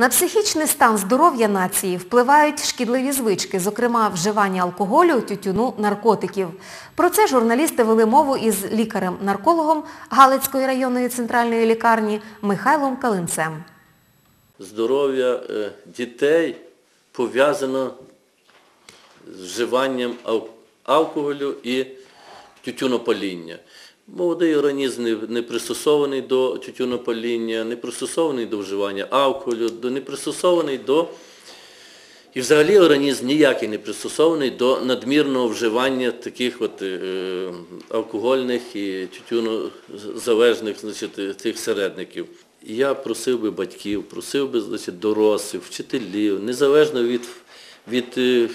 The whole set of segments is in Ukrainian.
На психічний стан здоров'я нації впливають шкідливі звички, зокрема вживання алкоголю, тютюну, наркотиків. Про це журналісти вели мову із лікарем-наркологом Галицької районної центральної лікарні Михайлом Калинцем. здоров'я е, дітей пов'язано з вживанням алкоголю і тютюнопаління. Молодий організм не, пристосований до тютюнопаління, не пристосований до вживання алкоголю, не пристосований до і взагалі організм ніякий не пристосований до надмірного вживання таких от, е, алкогольних і тютюнозалежних значить, тих середників. Я просив би батьків, просив би значить, дорослих, вчителів, незалежно від, від е,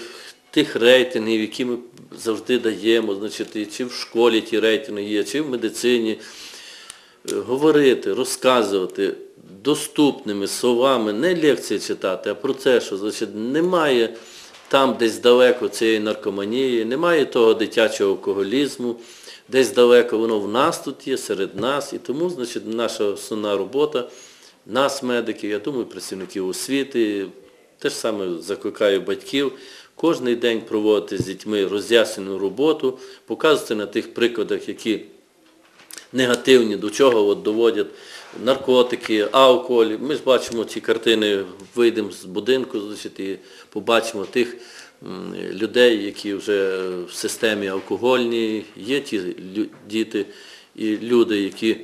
тих рейтингів, які ми завжди даємо, значить, чи в школі ті рейтинги є, чи в медицині, е, говорити, розказувати доступними словами, не лекції читати, а про те, що значить, немає там десь далеко цієї наркоманії, немає того дитячого алкоголізму, десь далеко воно в нас тут є, серед нас. І тому значить, наша основна робота, нас, медиків, я думаю, працівників освіти, те ж саме закликаю батьків, кожен день проводити з дітьми роз'яснену роботу, показувати на тих прикладах, які негативні, до чого от доводять наркотики, алкоголь. Ми ж бачимо ці картини, вийдемо з будинку значить, і побачимо тих людей, які вже в системі алкогольній, є ті діти і люди, які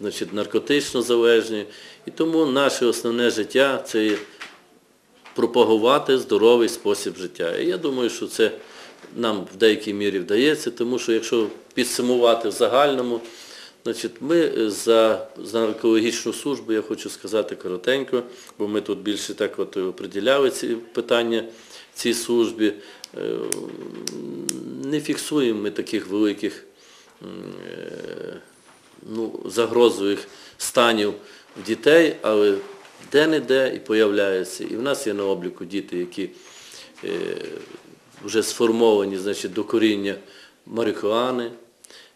значить, наркотично залежні. І тому наше основне життя це пропагувати здоровий спосіб життя. І я думаю, що це нам в деякій мірі вдається, тому що якщо підсумувати в загальному, значить, ми за, за наркологічну службу, я хочу сказати коротенько, бо ми тут більше так от приділяли ці питання цій службі, е, не фіксуємо ми таких великих е, ну, загрозових станів дітей, але де-не-де і появляються. І в нас є на обліку діти, які е, вже сформовані до коріння марихуани,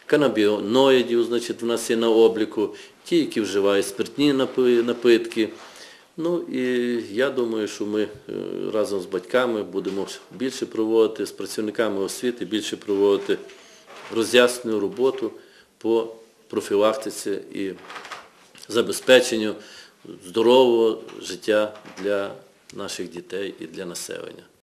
канабіноїдів, значить, в нас є на обліку, ті, які вживають спиртні напитки. Ну і я думаю, що ми е, разом з батьками будемо більше проводити, з працівниками освіти, більше проводити роз'яснену роботу по профілактиці і забезпеченню здорового життя для наших дітей і для населення.